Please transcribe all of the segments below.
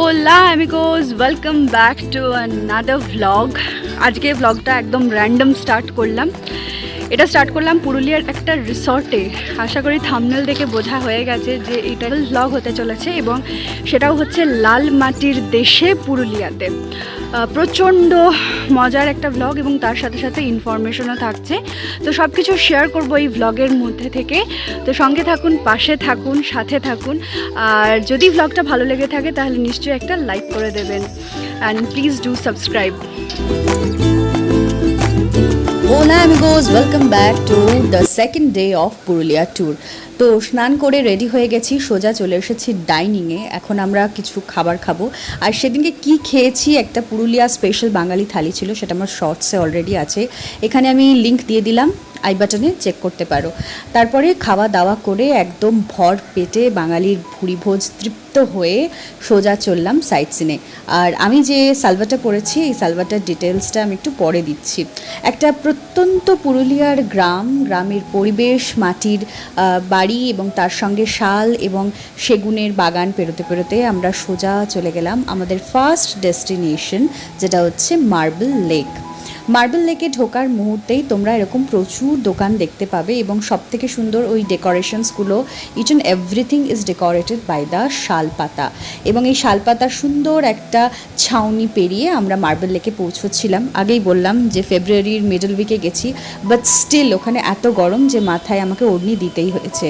OLA অ্যামিগোজ welcome back to another vlog আজকে ভ্লগটা একদম র্যান্ডম স্টার্ট করলাম। এটা স্টার্ট করলাম পুরুলিয়ার একটা রিসর্টে আশা করি থামনেল দেখে বোঝা হয়ে গেছে যে এটা ভ্লগ হতে চলেছে এবং সেটাও হচ্ছে লাল মাটির দেশে পুরুলিয়াতে। প্রচণ্ড মজার একটা ভ্লগ এবং তার সাথে সাথে ইনফরমেশনও থাকছে। তো সব কিছু শেয়ার করব এই ভ্লগের মধ্যে থেকে। তো সঙ্গে থাকুন, পাশে থাকুন, সাথে থাকুন। আর যদি ভ্লগটা ভালো লেগে থাকে তাহলে নিশ্চয়ই একটা লাইক করে দেবেন। অ্যান্ড প্লিজ ডু সাবস্ক্রাইব ওলা অ্যামিগোজ welcome back to the second day of Purulia tour তো স্নান করে রেডি হয়ে গেছি, সোজা চলে এসেছি ডাইনিংয়ে এখন আমরা কিছু খাবার খাব। আর সেদিনকে কি খেয়েছি, একটা পুরুলিয়া স্পেশাল বাঙালি থালি ছিল, সেটা আমার শর্টসে অলরেডি আছে। এখানে আমি লিংক দিয়ে দিলাম। আই বাটনে চেক করতে পারো। তারপরে খাওয়া দাওয়া করে একদম ভর পেটে বাঙালির ভুরিভোজ তৃপ্ত হয়ে সোজা চললাম সাইট সিনে আর আমি যে সালভাটা পড়েছি এই সালভাটার ডিটেলসটা আমি একটু পরে দিচ্ছি। একটা প্রত্যন্ত পুরুলিয়ার গ্রাম, গ্রামের পরিবেশ, মাটির বাড়ি এবং তার সঙ্গে শাল এবং সেগুনের বাগান পেরোতে পেরোতে আমরা সোজা চলে গেলাম আমাদের ফার্স্ট ডেস্টিনেশন, যেটা হচ্ছে মার্বেল লেক। মার্বেল লেকে ঢোকার মুহূর্তেই তোমরা এরকম প্রচুর দোকান দেখতে পাবে এবং সব থেকে সুন্দর ওই ডেকোরেশনসগুলো each and everything is decorated by the শালপাতা এবং এই শালপাতার সুন্দর একটা ছাউনি পেরিয়ে আমরা মার্বেল লেকে পৌঁছচ্ছিলাম। আগেই বললাম যে ফেব্রুয়ারির মিডল উইকে গেছি বাট স্টিল ওখানে এত গরম যে মাথায় আমাকে ওড়নি দিতেই হয়েছে।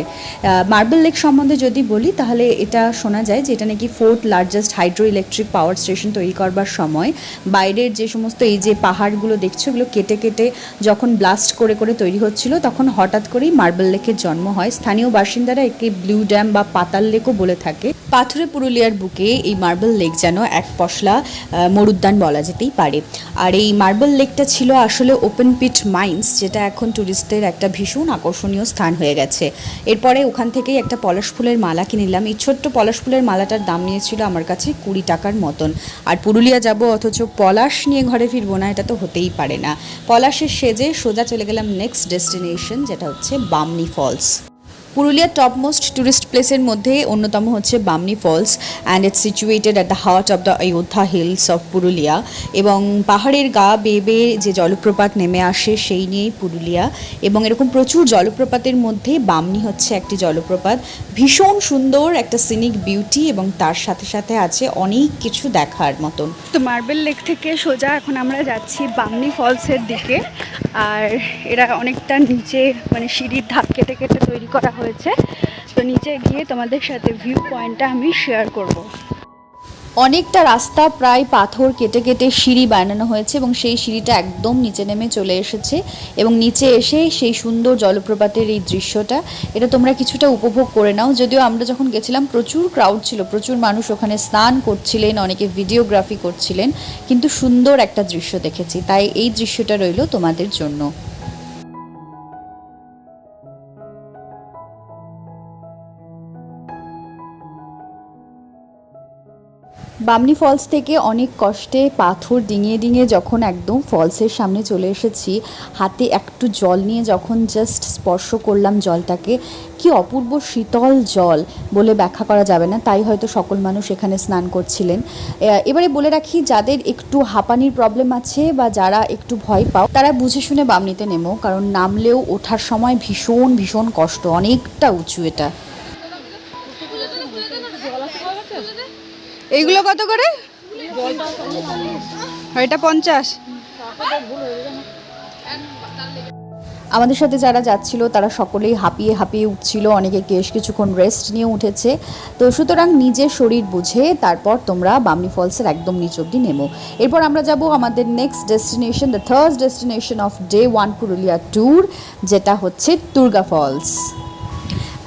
মার্বেল লেক সম্বন্ধে যদি বলি, তাহলে এটা শোনা যায় যে এটা নাকি fourth largest hydroelectric power station তৈরি করবার সময়। বাইরের যে সমস্ত এই যে পাহাড়গুলো দেখছ এগুলো কেটে কেটে যখন ব্লাস্ট করে করে তৈরি হচ্ছিল, তখন হঠাৎ করেই মার্বেল লেকের জন্ম হয়। স্থানীয় বাসিন্দারা একে ব্লু ড্যাম বা পাতাল লেকও বলে থাকে। পাথুরে পুরুলিয়ার বুকে এই মার্বেল লেক যেন এক পশলা মরুদ্যান বলা যেতেই পারে। আর এই মার্বেল লেকটা ছিল আসলে ওপেন পিট মাইন্স যেটা এখন ট্যুরিস্টদের একটা ভীষণ আকর্ষণীয় স্থান হয়ে গেছে। এরপরে ওখান থেকেই একটা পলাশ ফুলের মালা কিনে নিলাম। এই ছোট্ট পলাশ ফুলের মালাটার দাম নিয়েছিল আমার কাছে কুড়ি টাকার মতন। আর পুরুলিয়া যাব, অথচ পলাশ নিয়ে ঘরে ফিরবো না, এটা তো হতেই পারে না। পলাশের সেজে সোজা চলে গেলাম নেক্সট ডেস্টিনেশন যেটা হচ্ছে বামনি ফলস পুরুলিয়ার টপমোস্ট টুরিস্ট প্লেসের মধ্যে অন্যতম হচ্ছে Bamni falls and it's situated at the heart of the Ayodhya hills of Purulia এবং পাহাড়ের গা বেয়ে বেয়ে যে জলপ্রপাত নেমে আসে সেই নিয়েই পুরুলিয়া এবং এরকম প্রচুর জলপ্রপাতের মধ্যে বামনি হচ্ছে একটি জলপ্রপাত। ভীষণ সুন্দর একটা সিনিক বিউটি এবং তার সাথে সাথে আছে অনেক কিছু দেখার মতন। তো মার্বেল লেক থেকে সোজা এখন আমরা যাচ্ছি বামনি ফলসের দিকে। আর এরা অনেকটা নিচে মানে সিঁড়ির ধাপ কেটে কেটে তৈরি করা হয়েছে। তো নিচে গিয়ে তোমাদের সাথে ভিউ পয়েন্টটা আমি শেয়ার করব। অনেকটা রাস্তা প্রায় পাথর কেটে কেটে সিঁড়ি বানানো হয়েছে এবং সেই সিঁড়িটা একদম নিচে নেমে চলে এসেছে এবং নিচে এসে সেই সুন্দর জলপ্রপাতের এই দৃশ্যটা, এটা তোমরা কিছুটা উপভোগ করে নাও। যদিও আমরা যখন গেছিলাম, প্রচুর ক্রাউড ছিল, প্রচুর মানুষ ওখানে স্নান করছিলেন, অনেকে ভিডিওগ্রাফি করছিলেন, কিন্তু সুন্দর একটা দৃশ্য দেখেছি। তাই এই দৃশ্যটা রইল তোমাদের জন্য। বামনি ফলস থেকে অনেক কষ্টে পাথর ডিঙিয়ে ডিঙিয়ে যখন একদম ফলসের সামনে চলে এসেছি, হাতে একটু জল নিয়ে যখন জাস্ট স্পর্শ করলাম জলটাকে, কি অপূর্ব শীতল জল বলে ব্যাখ্যা করা যাবে না, তাই হয়তো সকল মানুষ এখানে স্নান করছিলেন। এবারে বলে রাখি, যাদের একটু হাঁপানির প্রবলেম আছে বা যারা একটু ভয় পাও, তারা বুঝে শুনে বামনিতে নেমো, কারণ নামলেও ওঠার সময় ভীষণ ভীষণ কষ্ট, অনেকটা উঁচু এটা। এইগুলো কত করে? এটা পঞ্চাশ। আমাদের সাথে যারা যাচ্ছিল, তারা সকলেই হাঁপিয়ে হাঁপিয়ে উঠছিল, অনেকে বেশ কিছুক্ষণ রেস্ট নিয়ে উঠেছে। তো সুতরাং নিজের শরীর বুঝে তারপর তোমরা বামনি ফলসের একদম নিচ অব্দি নেমো। এরপর আমরা যাব আমাদের next destination the third destination of day one Purulia tour যেটা হচ্ছে দুর্গা ফলস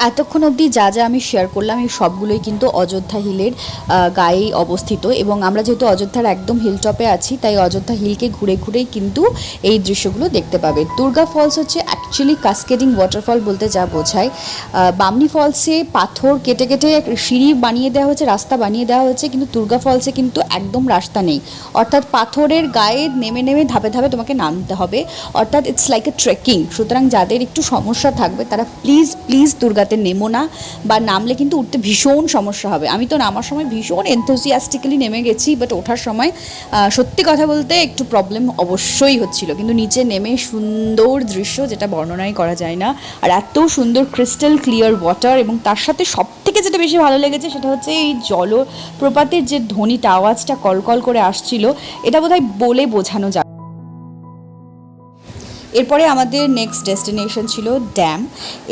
এতক্ষণ অবধি যা যা আমি শেয়ার করলাম, এই সবগুলোই কিন্তু অযোধ্যা হিলের গায়েই অবস্থিত এবং আমরা যেহেতু অযোধ্যার একদম হিল টপে আছি, তাই অযোধ্যা হিলকে ঘুরে ঘুরেই কিন্তু এই দৃশ্যগুলো দেখতে পাবে। দুর্গা ফলস হচ্ছে অ্যাকচুয়ালি কাস্কেডিং ওয়াটারফল বলতে যা বোঝায়। বামনি ফলসে পাথর কেটে কেটে সিঁড়ি বানিয়ে দেওয়া হয়েছে, রাস্তা বানিয়ে দেওয়া হয়েছে, কিন্তু দুর্গা ফলসে কিন্তু একদম রাস্তা নেই। অর্থাৎ পাথরের গায়ে নেমে নেমে ধাপে ধাপে তোমাকে নামতে হবে। অর্থাৎ ইটস লাইক এ ট্রেকিং সুতরাং যাদের একটু সমস্যা থাকবে, তারা প্লিজ প্লিজ দুর্গা দুর্গাতে নেমো না বা নামলে কিন্তু উঠতে ভীষণ সমস্যা হবে। আমি তো নামার সময় ভীষণ এনথোজিয়াস্টিক্যালি নেমে গেছি বাট ওঠার সময় সত্যি কথা বলতে একটু প্রবলেম অবশ্যই হচ্ছিল। কিন্তু নিচে নেমে সুন্দর দৃশ্য যেটা বর্ণনাই করা যায় না, আর এত সুন্দর ক্রিস্টাল ক্লিয়ার ওয়াটার এবং তার সাথে সব থেকে যেটা বেশি ভালো লেগেছে সেটা হচ্ছে এই জলপ্রপাতের যে ধ্বনিটা, আওয়াজটা কলকল করে আসছিল, এটা বোধহয় বলে বোঝানো যায় এরপরে আমাদের নেক্সট ডেস্টিনেশন ছিল ড্যাম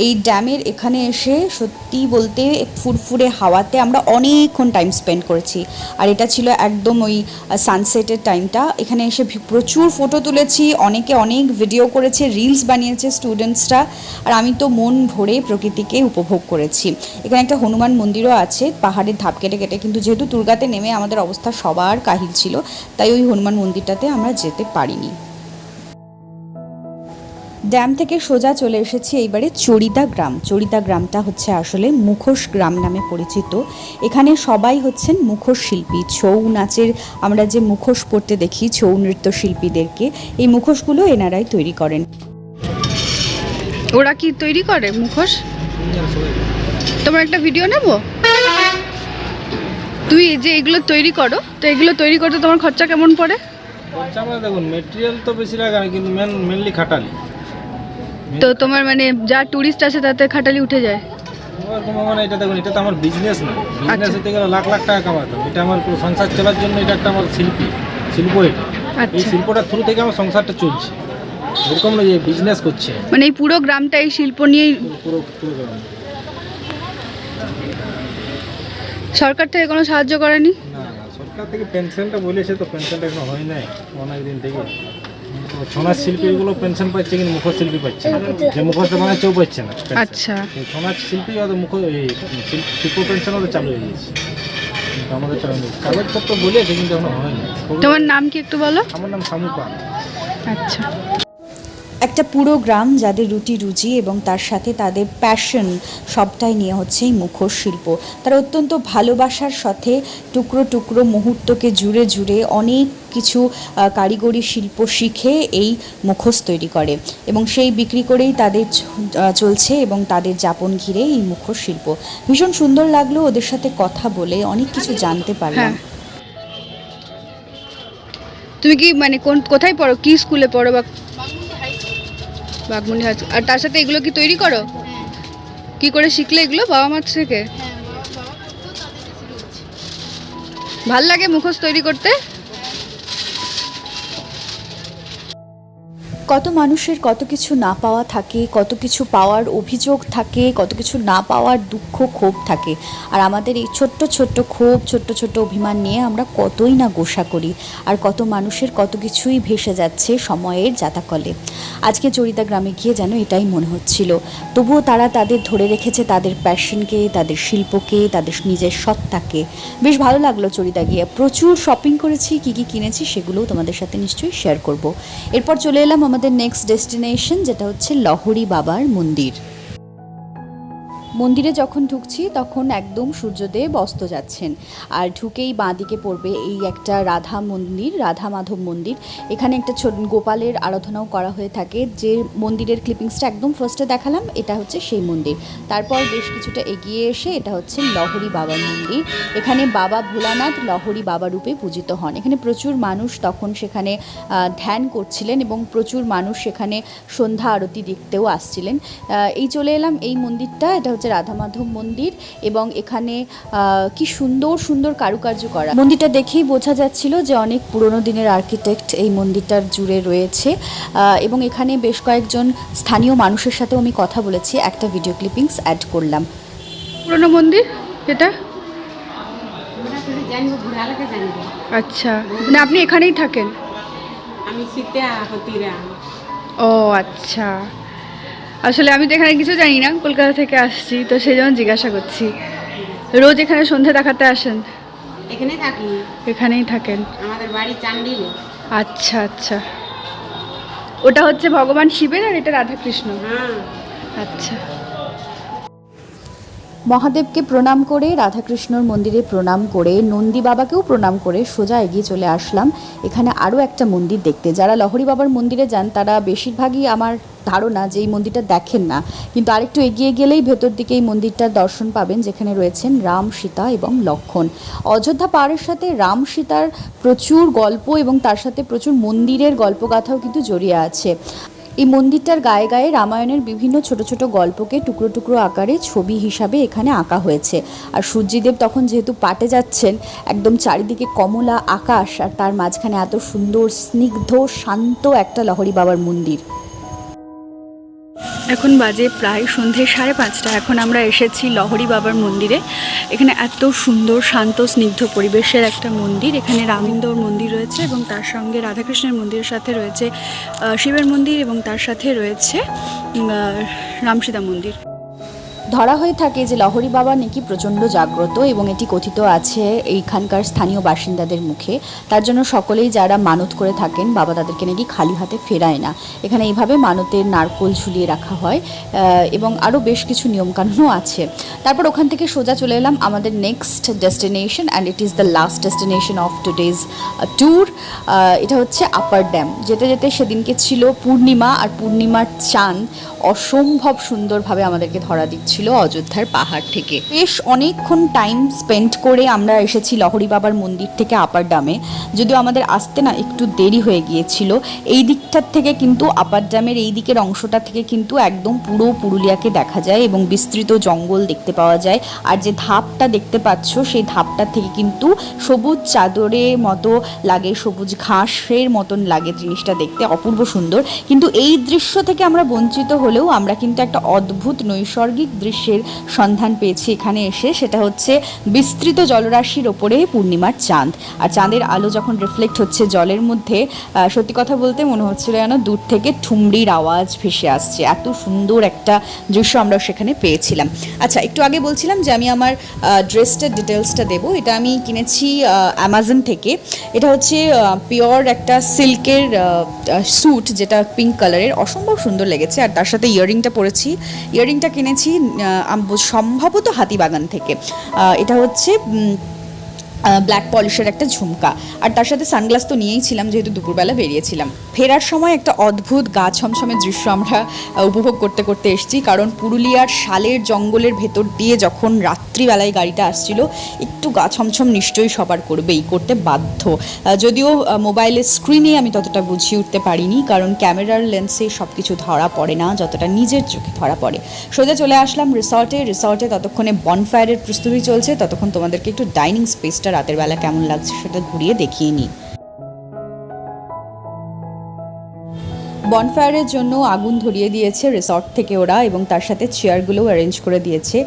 এই ড্যামের এখানে এসে সত্যি বলতে ফুরফুরে হাওয়াতে আমরা অনেকক্ষণ টাইম স্পেন্ড করেছি। আর এটা ছিল একদম ওই সানসেটের টাইমটা এখানে এসে প্রচুর ফটো তুলেছি, অনেকে অনেক ভিডিও করেছে রিলস বানিয়েছে স্টুডেন্টসরা আর আমি তো মন ভরে প্রকৃতিকে উপভোগ করেছি। এখানে একটা হনুমান মন্দিরও আছে, পাহাড়ের ধাপ কেটে কেটে, কিন্তু যেহেতু দুর্গাতে নেমে আমাদের অবস্থা সবার কাহিল ছিল, তাই ওই হনুমান মন্দিরটাতে আমরা যেতে পারিনি। ড্যাম থেকে সোজা চলে এসেছি এইবারে চরিদা গ্রাম। চরিদা গ্রামটা হচ্ছে আসলে মুখোশ গ্রাম নামে পরিচিত। এখানে সবাই হচ্ছেন মুখোশ শিল্পী। ছৌ নাচের আমরা যে মুখোশ পরতে দেখি ছৌ নৃত্য শিল্পীদেরকে এই মুখোশগুলো এনারাই তৈরি করেন। ওরা কি তৈরি করে মুখোশ? তোমার একটা ভিডিও নেব? তুই এই যে এগুলো তৈরি করো তো এগুলো তৈরি করতে তোমার খরচা কেমন পড়ে? খরচা মানে দেখুন মেটেরিয়াল তো বেশি লাগে না কিন্তু মেন মেনলি খাটালি। তো তোমার মানে যা টুরিস্ট আছে তাতে খাটালি উঠে যায়? মানে এটা দেখুন এটা তো আমার বিজনেস না। বিজনেস আচ্ছা। হতে গেলে লাখ লাখ টাকা কামাতাম। এটা আমার সংসার চলার জন্য এটা একটা আমার শিল্পী শিল্প এটা। এই আচ্ছা। শিল্পটার থ্রু থেকে আমার সংসারটা চলছে। এরকম না যে বিজনেস করছে। মানে এই পুরো গ্রামটা এই শিল্প নিয়েই পুরো পুরো পুরো গ্রাম। সরকার থেকে কোনো সাহায্য করেনি? না সরকার থেকে পেনশনটা বলেছে তো পেনশনটা এখনও হয় নাই অনেক দিন থেকে। ছনার শিল্পীগুলো পেনশন পাচ্ছে কিন্তু মুখোশ শিল্পী পাচ্ছে না। যে মুখোশটা বানাচ্ছে ও পাচ্ছে না। আচ্ছা। ছনা ছনার শিল্পী আর মুখ শিল্প- পেনশন ওদের চালু হয়ে গেছে। কিন্তু আমাদের চালু নেই কাগজপত্র বলেছে কিন্তু এখনও হয়নি। তোমার নাম কি একটু বলো? আমার নাম সামু পাল। আচ্ছা। একটা পুরো গ্রাম যাদের রুটি রুজি এবং তার সাথে তাদের প্যাশন সবটাই নিয়ে হচ্ছে এই মুখোশ শিল্প। তারা অত্যন্ত ভালোবাসার সাথে টুকরো টুকরো মুহূর্তকে জুড়ে জুড়ে অনেক কিছু কারিগরি শিল্প শিখে এই মুখোশ তৈরি করে এবং সেই বিক্রি করেই তাদের চলছে এবং তাদের যাপন ঘিরে এই মুখোশ শিল্প। ভীষণ সুন্দর লাগল ওদের সাথে কথা বলে, অনেক কিছু জানতে পারলাম। হ্যাঁ। তুমি কি মানে কোন, কোথায় পড়ো? কি স্কুলে পড়ো বা বাগমুন্ডি হাই। আর তার সাথে এগুলো কি তৈরি করো? কি করে শিখলে এগুলো বাবা মার থেকে? ভালো লাগে মুখোশ তৈরি করতে? কত মানুষের কত কিছু না পাওয়া থাকে, কত কিছু পাওয়ার অভিযোগ থাকে, কত কিছু না পাওয়ার দুঃখ, ক্ষোভ থাকে। আর আমাদের এই ছোট্ট ছোট্ট ক্ষোভ, ছোট্ট ছোট্ট অভিমান নিয়ে আমরা কতই না গোসা করি আর কত মানুষের কত কিছুই ভেসে যাচ্ছে সময়ের জাতাকলে আজকে চরিদা গ্রামে গিয়ে যেন এটাই মনে হচ্ছিল। তবুও তারা তাদের ধরে রেখেছে তাদের প্যাশনকে, তাদের শিল্পকে, তাদের নিজের সত্তাকে। বেশ ভালো লাগল চরিদা গিয়ে। প্রচুর শপিং করেছি, কি কি কিনেছি সেগুলোও তোমাদের সাথে নিশ্চয়ই শেয়ার করব। এরপর চলে এলাম আমাদের নেক্সট ডেস্টিনেশন যেটা হচ্ছে লহরি বাবার মন্দির। মন্দিরে যখন ঢুকছি, তখন একদম সূর্যদেব অস্ত যাচ্ছেন। আর ঢুকেই বাঁদিকে পড়বে এই একটা রাধা মন্দির, রাধা মাধব মন্দির। এখানে একটা ছোট গোপালের আরাধনাও করা হয়ে থাকে। যে মন্দিরের ক্লিপিংসটা একদম ফার্স্টে দেখালাম, এটা হচ্ছে সেই মন্দির। তারপর বেশ কিছুটা এগিয়ে এসে এটা হচ্ছে লহরি বাবার মন্দির। এখানে বাবা ভোলানাথ লহরি বাবা রূপে পূজিত হন। এখানে প্রচুর মানুষ তখন সেখানে ধ্যান করছিলেন এবং প্রচুর মানুষ সেখানে সন্ধ্যা আরতি দেখতেও আসছিলেন। এই চলে এলাম এই মন্দিরটা, এটা হচ্ছে রাধা মাধব মন্দির এবং এখানে কি সুন্দর সুন্দর কারুকার্য করা। মন্দিরটা দেখেই বোঝা যাচ্ছিল যে অনেক পুরনো দিনের আর্কিটেক্ট এই মন্দিরটার জুড়ে রয়েছে। এবং এখানে বেশ কয়েকজন স্থানীয় মানুষের সাথেও আমি কথা বলেছি। একটা ভিডিও ক্লিপিংস অ্যাড করলাম। পুরনো মন্দির? এটা? আচ্ছা। মানে আপনি এখানেই থাকেন? আমি হতিরা ও আচ্ছা। আসলে আমি তো এখানে কিছু জানি না কলকাতা থেকে আসছি তো সেই জন্য জিজ্ঞাসা করছি। রোজ এখানে সন্ধে দেখাতে আসেন? এখানে থাকি। এখানেই থাকেন? আমাদের বাড়ি চান্ডিলে। আচ্ছা আচ্ছা। ওটা হচ্ছে ভগবান শিবের আর এটা রাধাকৃষ্ণ? হ্যাঁ। আচ্ছা। মহাদেবকে প্রণাম করে রাধাকৃষ্ণর মন্দিরে প্রণাম করে নন্দী বাবাকেও প্রণাম করে সোজা এগিয়ে চলে আসলাম। এখানে আরও একটা মন্দির দেখতে। যারা লহরী বাবার মন্দিরে যান তারা বেশিরভাগই আমার ধারণা যে এই মন্দিরটা দেখেন না। কিন্তু আরেকটু এগিয়ে গেলেই ভেতর দিকে এই মন্দিরটার দর্শন পাবেন, যেখানে রয়েছেন রাম, সীতা এবং লক্ষণ। অযোধ্যা পাহাড়ের সাথে রাম, সীতার প্রচুর গল্প এবং তার সাথে প্রচুর মন্দিরের গল্পগাথাও কিন্তু জড়িয়ে আছে। এই মন্দিরটার গায়ে গায়ে রামায়ণের বিভিন্ন ছোট ছোট গল্পকে টুকরো টুকরো আকারে ছবি হিসাবে এখানে আঁকা হয়েছে। আর সূর্যদেব তখন যেহেতু পাটে যাচ্ছেন, একদম চারিদিকে কমলা আকাশ, আর তার মাঝখানে এত সুন্দর, স্নিগ্ধ, শান্ত একটা লহরী বাবার মন্দির। এখন বাজে প্রায় সন্ধে সাড়ে পাঁচটা। এখন আমরা এসেছি লহরী বাবার মন্দিরে। এখানে এত সুন্দর, শান্ত, স্নিগ্ধ পরিবেশের একটা মন্দির। এখানে রামিন্দর মন্দির রয়েছে এবং তার সঙ্গে রাধাকৃষ্ণের মন্দিরের সাথে রয়েছে শিবের মন্দির এবং তার সাথে রয়েছে রামসীতা মন্দির। ধরা হয়ে থাকে যে লহরী বাবা নাকি প্রচণ্ড জাগ্রত এবং এটি কথিত আছে এইখানকার স্থানীয় বাসিন্দাদের মুখে। তার জন্য সকলেই যারা মানত করে থাকেন, বাবা তাদেরকে নাকি খালি হাতে ফেরায় না। এখানে এইভাবে মানতের নারকোল ঝুলিয়ে রাখা হয় এবং আরও বেশ কিছু নিয়মকানুনও আছে। তারপর ওখান থেকে সোজা চলে এলাম আমাদের next destination and it is the last destination of today's tour এটা হচ্ছে আপার ড্যাম যেতে যেতে সেদিনকে ছিল পূর্ণিমা আর পূর্ণিমার চাঁদ। অসম্ভব সুন্দরভাবে আমাদেরকে ধরা দিচ্ছিল অযোধ্যার পাহাড় থেকে। বেশ অনেকক্ষণ টাইম স্পেন্ড করে আমরা এসেছি লহরী বাবার মন্দির থেকে আপার ড্যামে যদিও আমাদের আসতে না একটু দেরি হয়ে গিয়েছিল। এই দিকটার থেকে কিন্তু আপার ডামের এই দিকের অংশটা থেকে কিন্তু একদম পুরো পুরুলিয়াকে দেখা যায় এবং বিস্তৃত জঙ্গল দেখতে পাওয়া যায়। আর যে ধাপটা দেখতে পাচ্ছ, সেই ধাপটা থেকে কিন্তু সবুজ চাদরের মতো লাগে, সবুজ ঘাসের মতন লাগে জিনিসটা দেখতে। অপূর্ব সুন্দর। কিন্তু এই দৃশ্য থেকে আমরা বঞ্চিত হলেও আমরা কিন্তু একটা অদ্ভুত নৈসর্গিক দৃশ্যের সন্ধান পেয়েছি এখানে এসে। সেটা হচ্ছে বিস্তৃত জলরাশির ওপরে পূর্ণিমার চাঁদ। আর চাঁদের আলো যখন রিফ্লেক্ট হচ্ছে জলের মধ্যে সত্যি কথা বলতে মনে হচ্ছিল যেন দূর থেকে ঠুমরির আওয়াজ ভেসে আসছে। এত সুন্দর একটা দৃশ্য আমরা সেখানে পেয়েছিলাম। আচ্ছা একটু আগে বলছিলাম যে আমি আমার ড্রেসটার ডিটেলসটা দেবো। এটা আমি কিনেছি অ্যামাজন থেকে। এটা হচ্ছে পিওর একটা সিল্কের স্যুট যেটা পিঙ্ক কালারের অসম্ভব সুন্দর লেগেছে। আর তার সাথে ইয়াররিংটা পরেছি। ইয়াররিংটা কিনেছি সম্ভবত হাতিবাগান থেকে। এটা হচ্ছে ব্ল্যাক পলিশের একটা ঝুমকা। আর তার সাথে সানগ্লাস তো নিয়েই ছিলাম, যেহেতু দুপুরবেলা বেরিয়েছিলাম। ফেরার সময় একটা অদ্ভুত গা ছমছমের দৃশ্য আমরা উপভোগ করতে করতে এসেছি। কারণ পুরুলিয়ার শালের জঙ্গলের ভেতর দিয়ে যখন রাত্রিবেলায় গাড়িটা আসছিল, একটু গা ছমছম নিশ্চয়ই সবার করবেই, করতে বাধ্য। যদিও মোবাইলের স্ক্রিনে আমি ততটা বুঝিয়ে উঠতে পারিনি, কারণ ক্যামেরার লেন্সে সব কিছু ধরা পড়ে না, যতটা নিজের চোখে ধরা পড়ে। সোজা চলে আসলাম রিসর্টে রিসর্টে ততক্ষণে বনফায়ারের প্রস্তুতি চলছে, ততক্ষণ তোমাদেরকে একটু ডাইনিং স্পেসটা রাতের বেলা কেমন লাগছে সেটা ঘুরিয়ে দেখিয়ে নিই। বনফায়ারের জন্য আগুন ধরিয়ে দিয়েছে রিসর্ট থেকে ওরা এবং তার সাথে চেয়ারগুলোও অ্যারেঞ্জ করে দিয়েছে।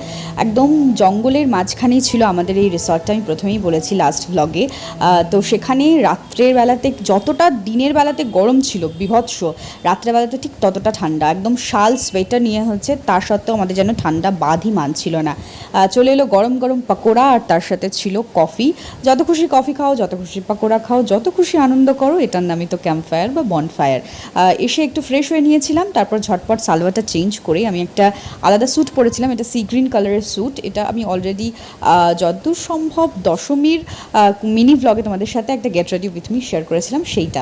একদম জঙ্গলের মাঝখানেই ছিল আমাদের এই রিসর্টটা আমি প্রথমেই বলেছি লাস্ট ব্লগে তো সেখানে রাত্রের বেলাতে যতটা দিনের বেলাতে গরম ছিল, বিভৎস, রাত্রের বেলাতে ঠিক ততটা ঠান্ডা। একদম শাল সোয়েটার নিয়ে হচ্ছে, তার সত্ত্বেও আমাদের যেন ঠান্ডা বাঁধই মানছিল না। চলে এলো গরম গরম পকোড়া আর তার সাথে ছিল কফি যত খুশি কফি খাও, যত খুশি পকোড়া খাও, যত খুশি আনন্দ করো, এটার নামই তো ক্যাম্প ফায়ার বা বনফায়ার এসে একটু ফ্রেশ হয়ে নিয়েছিলাম তারপর ঝটপট সালোয়ারটা চেঞ্জ করে আমি একটা আলাদা স্যুট পরেছিলাম এটা সি গ্রিন কালারের স্যুট এটা আমি অলরেডি যতদূর সম্ভব দশমীর মিনি ভ্লগে তোমাদের সাথে একটা get ready with me share করেছিলাম সেইটা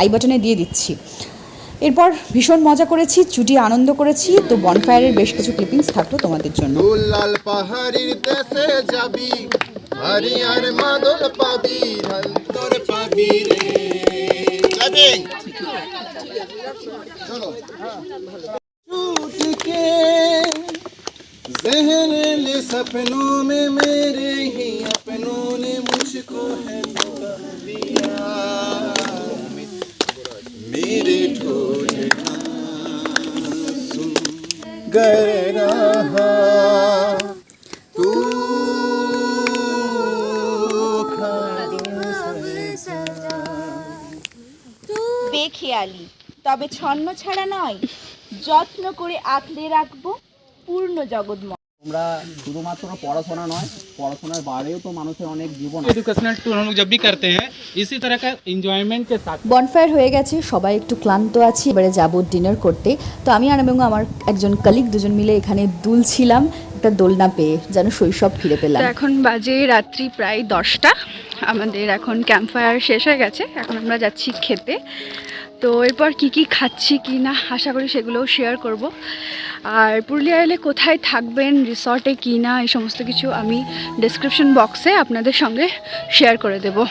আই বাটনে দিয়ে দিচ্ছি। এরপর ভীষণ মজা করেছি চুটি আনন্দ করেছি তো বনফায়ারের বেশ কিছু ক্লিপিংস থাকল তোমাদের জন্য। লাল পাহাড়ির দেশে যাবি হরিয়ার মাদল পাবি তোর পাবি রে। ক্লাপিং চলো टूट के जहरीले सपनों में मेरे ही अपनों ने मुझको है मेरे ढोल सुन गर তবে ছন্ন ছাড়া নয় যত্ন করে আঁকড়ে রাখবো পূর্ণ জগৎময় তোমরা শুধুমাত্র পড়াশোনা নয় পড়াশোনার বাইরেও তো মানুষের অনেক জীবন एजुकेशनल टूर हम लोग जब भी करते हैं इसी तरह का इंजॉयमेंट के साथ বনফায়ার হয়ে গেছে সবাই একটু ক্লান্ত আছি এবারে যাব ডিনার করতে তো আমি আর এবং আমার একজন কালিগ দুজন মিলে এখানে দুলছিলাম একটা দোলনা পেয়ে যেন শৈশব ফিরে পেলাম তো এখন বাজে রাত্রি প্রায় দশটা আমাদের এখন ক্যাম্প ফায়ার শেষ হয়ে গেছে এখন আমরা যাচ্ছি খেতে তো এরপর কি কি খাচ্ছি, কি না, আশা করি সেগুলোও শেয়ার করব। আর পুরুলিয়া এলে কোথায় থাকবেন রিসর্টে কি না, এই সমস্ত কিছু আমি ডিসক্রিপশন বক্সে আপনাদের সঙ্গে শেয়ার করে দেবো।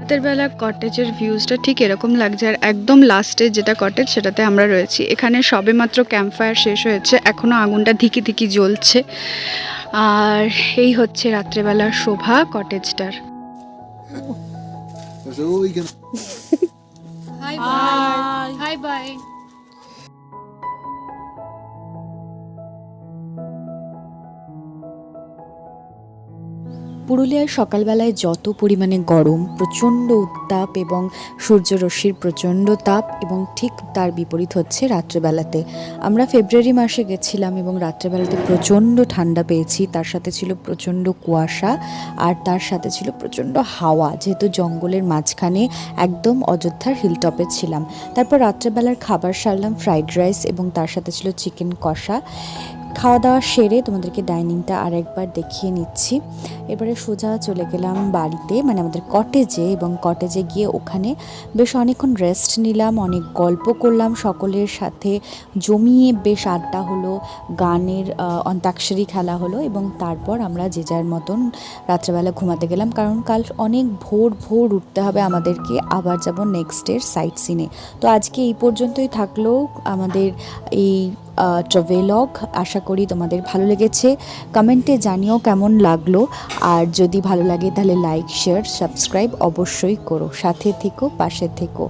রাতের বেলা কটেজের ভিউজটা ঠিক এরকম লাগছে, আর একদম লাস্টে যেটা কটেজ সেটাতে আমরা রয়েছি। এখানে সবে মাত্র ক্যাম্প ফায়ার শেষ হয়েছে এখনও আগুনটা ধিকি ধিকি জ্বলছে। আর এই হচ্ছে রাত্রেবেলার শোভা কটেজটার So we can hi bye পুরুলিয়ায় সকালবেলায় যত পরিমাণে গরম, প্রচণ্ড উত্তাপ এবং সূর্যরশ্মির প্রচণ্ড তাপ এবং ঠিক তার বিপরীত হচ্ছে রাত্রেবেলাতে। আমরা ফেব্রুয়ারি মাসে গেছিলাম এবং রাত্রেবেলাতে প্রচণ্ড ঠান্ডা পেয়েছি, তার সাথে ছিল প্রচণ্ড কুয়াশা আর তার সাথে ছিল প্রচণ্ড হাওয়া, যেহেতু জঙ্গলের মাঝখানে একদম অযোধ্যার হিলটপে ছিলাম। তারপর রাত্রেবেলার খাবার সারলাম ফ্রাইড রাইস এবং তার সাথে ছিল চিকেন কষা। খাওয়া দাওয়া সেরে তোমাদেরকে ডাইনিংটা আর একবার দেখিয়ে নিচ্ছি। এবারে সোজা চলে গেলাম বাড়িতে মানে আমাদের কটেজে এবং কটেজে গিয়ে ওখানে বেশ অনেকক্ষণ রেস্ট নিলাম, অনেক গল্প করলাম, সকলের সাথে জমিয়ে বেশ আড্ডা হলো, গানের অন্তাক্ষরী খেলা হলো এবং তারপর আমরা যে যার মতন রাত্রেবেলা ঘুমাতে গেলাম। কারণ কাল অনেক ভোর ভোর উঠতে হবে আমাদেরকে, আবার যাব নেক্সট ডের সাইট সিনে তো আজকে এই পর্যন্তই থাকল আমাদের এই ট্রাভেলগ আশা করি তোমাদের ভালো লেগেছে। কমেন্টে জানিও কেমন লাগল। আর যদি ভালো লাগে তাহলে লাইক শেয়ার সাবস্ক্রাইব অবশ্যই করো। সাথে থেকো, পাশে থেকো।